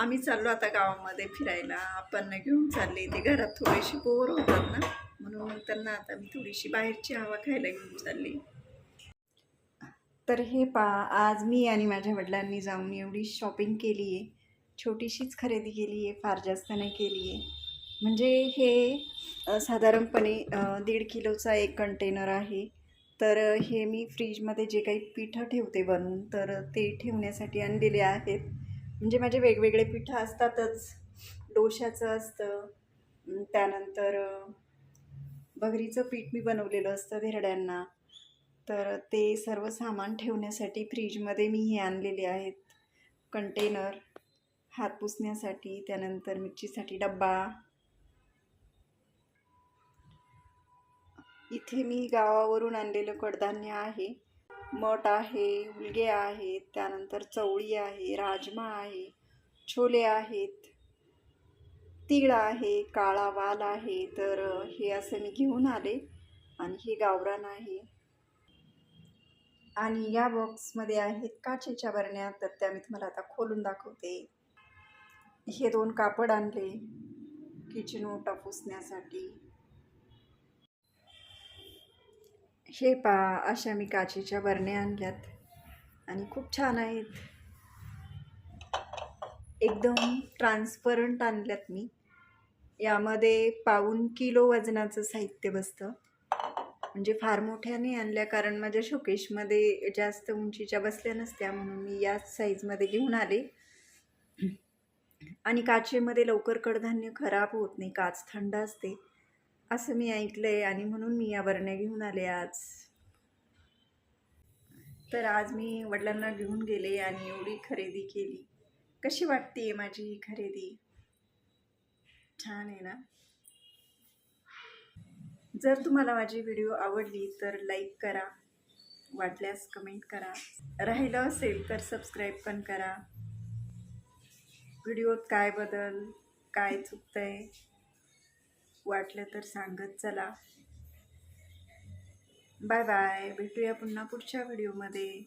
आम्ही चाललो आता गावामध्ये फिरायला. आपण घेऊन चालले. ते घरात थोडेसे बोर होतात ना. म्हणून मग त्यांना आता मी थोडीशी बाहेरची हवा खायला घेऊन चालली. तर हे पा आज मी आणि माझ्या वडिलांनी जाऊन एवढी शॉपिंग केली आहे छोटीशीच खरेदी केली आहे फार जास्त नाही केली आहे म्हणजे हे साधारणपणे दीड किलोचा एक कंटेनर आहे. तर हे मी फ्रीजमध्ये जे काही पिठं ठेवते बनवून तर ते ठेवण्यासाठी आणलेले आहेत. म्हणजे माझे वेगवेगळे पिठं असतातच. डोशाचं असतं. त्यानंतर भगरीचं पीठ मी बनवलेलं असतं धिरड्यांना तर ते सर्व सामान ठेवण्यासाठी फ्रीजमध्ये मी हे आणलेले आहेत. कंटेनर हात पुसण्यासाठी त्यानंतर मिरचीसाठी डब्बा. इथे मी गावावरून आणलेलं कडधान्य आहे. मठ आहे उलगे आहेत त्यानंतर चवळी आहे राजमा आहे छोले आहेत तीळ आहे काळा वाल आहे. तर हे असं मी घेऊन आले आणि हे गावरान आहे. आणि या बॉक्समध्ये आहेत काचेच्या बरण्या तर त्या मी तुम्हाला आता खोलून दाखवते. हे दोन कापड आणले किचन ओटा पुसण्यासाठी हे पा अशा मी काचेच्या बरण्या आणल्यात. आणि खूप छान आहेत. एकदम ट्रान्सपरंट आणल्यात मी. यामध्ये पाऊन किलो वजनाचं साहित्य बसतं. म्हणजे फार मोठ्या नाही आणल्या कारण माझ्या शोकेशमध्ये जास्त उंचीच्या बसल्या नसत्या म्हणून मी याच साईजमध्ये घेऊन आले. आणि काचेमध्ये लवकर कडधान्य खराब होत नाही काच थंड असते. असं मी ऐकलं आहे आणि म्हणून मी या बरण्या घेऊन आले आज. तर आज मी वडिलांना घेऊन गेले आणि एवढी खरेदी केली. कशी वाटते माझी ही खरेदी? छान आहे ना? जर तुम्हाला माझी व्हिडिओ आवडली तर लाईक करा. वाटल्यास कमेंट करा. राहिलं असेल तर सबस्क्राईब पण करा. व्हिडिओत काय बदल? काय चुकतं आहे वाटलं तर सांगत चला. Bye bye. भेटूया पुन्हा पुढच्या व्हिडिओमध्ये.